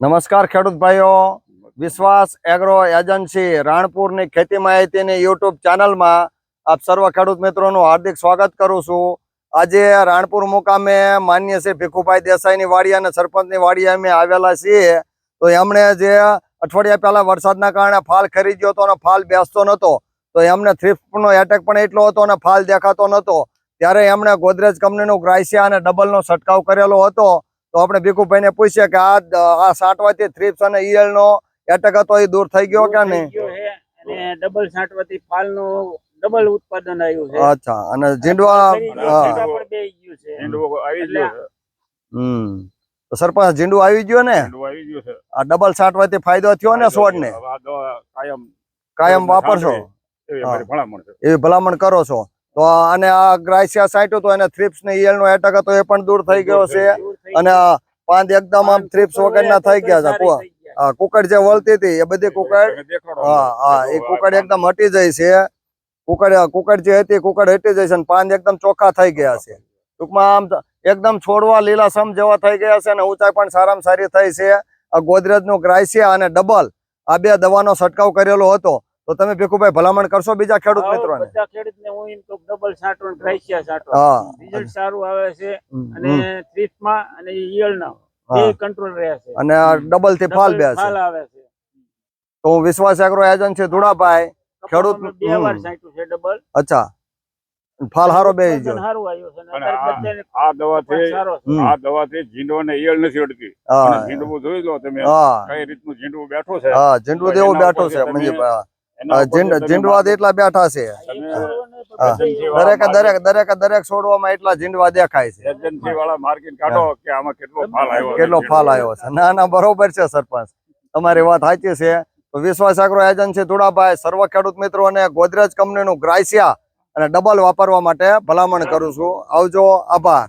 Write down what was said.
નમસ્કાર ખેડૂત ભાઈઓ. વિશ્વાસ એગ્રો એજન્સી રાણપુરની ખેતી માહિતીની યુટ્યુબ ચેનલમાં આપ સર્વ ખેડૂત મિત્રોનું હાર્દિક સ્વાગત કરું છું. આજે રાણપુર મુકામે માન્ય શ્રી ભીખુભાઈ દેસાઈની વાડી અને સરપંચની વાડી અમે આવેલા છીએ. તો એમણે જે અઠવાડિયા પહેલા વરસાદના કારણે ફાલ ખરી ગયો હતો અને ફાલ બેસતો નતો તો એમને થ્રિફ્ટનો એટેક પણ એટલો હતો અને ફાલ દેખાતો નતો ત્યારે એમણે ગોદરેજ કંપનીનું ગ્રાઇસિયા અને ડબલનો છંટકાવ કરેલો હતો. તો આપણે ભીખુભાઈને પૂછીએ કે આ આ સાંટવાથી થ્રિપ્સ અને ઈયળ નો એટેક હતો એ દૂર થઈ ગયો કે નહીં? થઈ ગયો છે અને ડબલ છાંટવાથી ફાલનું ડબલ ઉત્પાદન આવ્યું છે. અચ્છા અને જીંડવા હમ. સરપંચ જીંડું આવી ગયો ને? ઝીંડવો આવી ગયો છે. આ ડબલ છાંટવાથી ફાયદો થયો ને સોડ ને કાયમ કાયમ વાપરશો? એવી ભલામણ છે. એવી ભલામણ કરો છો. તો અને આ ગ્રાઇસિયા સાંટ્યું તો એને થ્રીપ્સ ને ઈયળ નો એટક હતો એ પણ દૂર થઈ ગયો છે. અને પાંદ એકદમ આમ થ્રિપ્સ વગરના થઈ ગયા છે. આ કુકડ જે વળતી હતી એ બધી કુકડ હા હા એ કુકડ એકદમ હટી જાય છે. કુકડ કુકડ જે હતી કુકડ હટી જાય છે અને પાન એકદમ ચોખ્ખા થઈ ગયા છે. ટૂંકમાં આમ એકદમ છોડવા લીલાસમ જેવા થઈ ગયા છે અને ઊંચાઈ પણ સારામાં સારી થઈ છે. આ ગોદરેજનું ગ્રાઇસિયા અને ડબલ આ બે દવાનો છંટકાવ કરેલો હતો. તો તમે ભેખુભાઈ ભલામણ કરશો બીજા ખેડૂત મિત્રો બધા ખેડૂતને હું એમ કહું ડબલ છાંટો ને ગ્રાસિયા છાંટો હા. રિઝલ્ટ સારું આવે છે અને અને થ્રીપમાં અને ઈયળના. ના બે કંટ્રોલ રહે છે. અને આ ડબલથી ફાલ બે ફાલ આવે છે. તો હું વિશ્વાસ એગ્રો એજન્સી ધુડાભાઈ ખેડૂત- બે વાર. છાંટ્યું છે ડબલ અચ્છા. ફાલ હારો બે જો સારું આવ્યો છે આ- દવાથી છે. આ દવાથી ઝીંડવો ને ઈયળ નથી અડતી. હા. ઝીંડવું જોઈ લો તમે કઈ રીતનું ઝીંડવું બેઠો છે. હા ઝીંડું દેવું બેઠો છે મંજીભાઈ માનો. એટલા બેઠા છે. દરેક દરેક દરેક દરેક છોડવામાં એટલા જીંડવા દેખાય છે. એજન્સી વાળા માર્કેટ કાઢો કે આમાં કેટલો ફાલ આવ્યો છે. કેટલો ફાલ આવ્યો છે. ના ના બરોબર છે સરપંચ. તમારી વાત સાચી છે. તો વિશ્વાસ એગ્રો એજન્સી ધુડાભાઈ. સર્વ ખેડૂત મિત્રોને ગોદરેજ કંપનીનું ગ્રાઇસિયા અને ડબલ વાપરવા માટે ભલામણ કરું છું. આવજો આભાર.